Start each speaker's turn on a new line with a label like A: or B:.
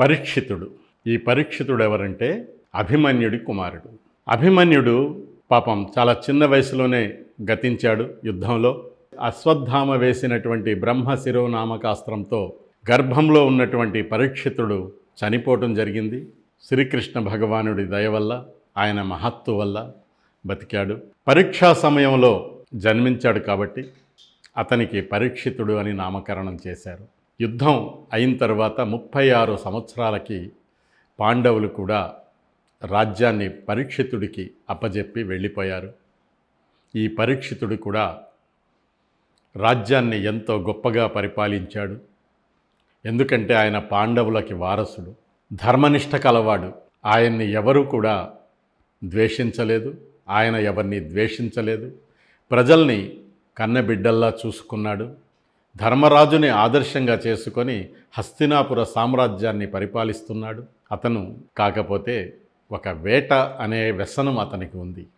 A: పరీక్షితుడు. ఈ పరీక్షితుడు ఎవరంటే అభిమన్యుడి కుమారుడు. అభిమన్యుడు పాపం చాలా చిన్న వయసులోనే గతించాడు యుద్ధంలో. అశ్వత్థామ వేసినటువంటి బ్రహ్మ శిరోనామకాస్త్రంతో గర్భంలో ఉన్నటువంటి పరీక్షితుడు చనిపోవటం జరిగింది. శ్రీకృష్ణ భగవానుడి దయ వల్ల ఆయన మహత్తు వల్ల బతికాడు. పరీక్షా సమయంలో జన్మించాడు కాబట్టి అతనికి పరీక్షితుడు అని నామకరణం చేశారు. యుద్ధం అయిన తర్వాత ముప్పై ఆరు సంవత్సరాలకి పాండవులు కూడా రాజ్యాన్ని పరీక్షితుడికి అప్పజెప్పి వెళ్ళిపోయారు. ఈ పరీక్షితుడు కూడా రాజ్యాన్ని ఎంతో గొప్పగా పరిపాలించాడు. ఎందుకంటే ఆయన పాండవులకి వారసుడు ధర్మనిష్ట కలవాడు. ఆయన్ని ఎవరూ కూడా ద్వేషించలేదు. ఆయన ఎవరిని ద్వేషించలేదు. ప్రజల్ని కన్నబిడ్డల్లా చూసుకున్నాడు. ధర్మరాజుని ఆదర్శంగా చేసుకొని హస్తినాపుర సామ్రాజ్యాన్ని పరిపాలిస్తున్నాడు. అతను కాకపోతే ఒక వేట అనే వ్యసనం అతనికి ఉంది.